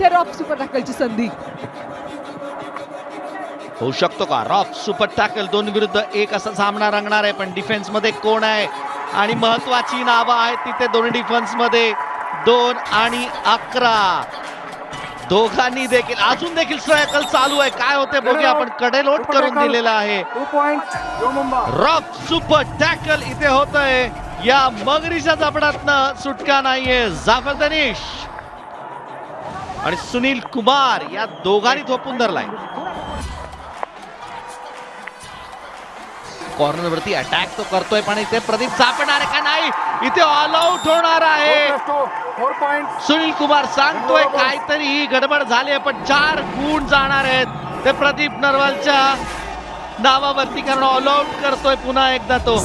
इथे rock super टॅकलची संधी. होऊ शकतो का? रॉक सुपर टॅकल दोन विरुद्ध एक असा सामना रंगणार आहे पण डिफेन्समध्ये कोण आहे? आणि महत्वाची नावं आहेत तिथे दोन डिफेन्समध्ये दोन आणि अकरा. दोघांनी देखील अजून देखील स्ट्रायकल चालू आहे. काय होते बघूया आपण. कडे लोट करून दिलेला आहे. रॉक सुपर टॅकल इथे होतंय. या मगरीच्या जबडातनं सुटका नाहीये. जाफर दनिश. आणि सुनील कुमार या दोघांनी थोपून धरलाय. कॉर्नर वरती अटॅक तो करतोय पण इथे प्रदीप सापडणार आहे का नाही? इथे ऑल आउट होणार आहे. सुनील कुमार सांगतोय काहीतरी ही गडबड झाली आहे पण चार गुण जाणार आहेत. ते प्रदीप नरवालच्या नावावरती कारण ऑल आउट करतोय पुन्हा एकदा तो.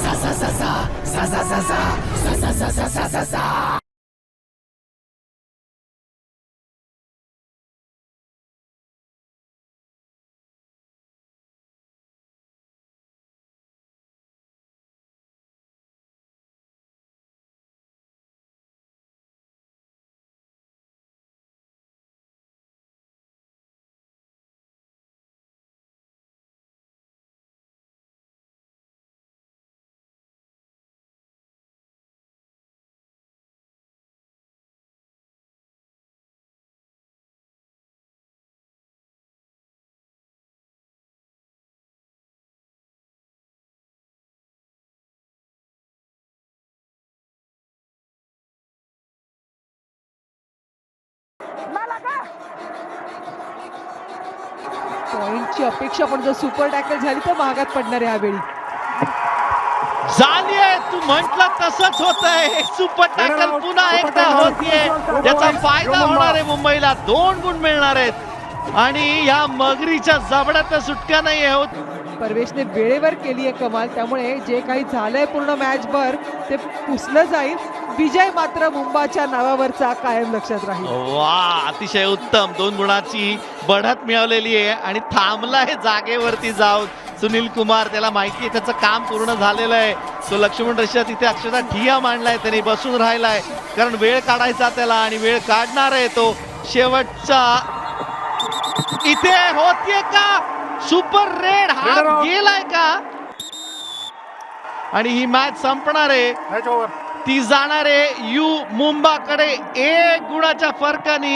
पॉइंटची अपेक्षा पण जर सुपर टॅकल झाली तर महागात पडणार आहे यावेळी. झाली आहे तू म्हंटल तसंच होत आहे सुपर टॅकल पुन्हा एकदा होतीये. त्याचा फायदा होणार आहे मुंबईला. दोन गुण मिळणार आहेत. आणि या मगरीच्या जबड्यात सुटका नाही होत. परवेशने वेळेवर केली आहे कमाल. त्यामुळे जे काही झालंय पूर्ण मॅचभर ते पुसलं जाईल. विजय मात्र मुंबाच्या नावावरचा कायम लक्षात राहील. वा अतिशय उत्तम. दोन गुणाची बढत मिळवलेली आहे आणि थांबलाय जागेवरती जाऊन. सुनील कुमार त्याला माहिती आहे त्याचं काम पूर्ण झालेलं आहे. तो लक्ष्मण रशिया तिथे अक्षरशः ठिया मांडलाय त्याने बसून राहिलाय. कारण वेळ काढायचा त्याला आणि वेळ काढणार आहे तो शेवटचा इथे होतीये का सुपर रेड हात out. गेलाय का आणि ही मॅच संपणार आहे ती जाणार आहे यू मुंबाकडे एक गुणाच्या फरकाने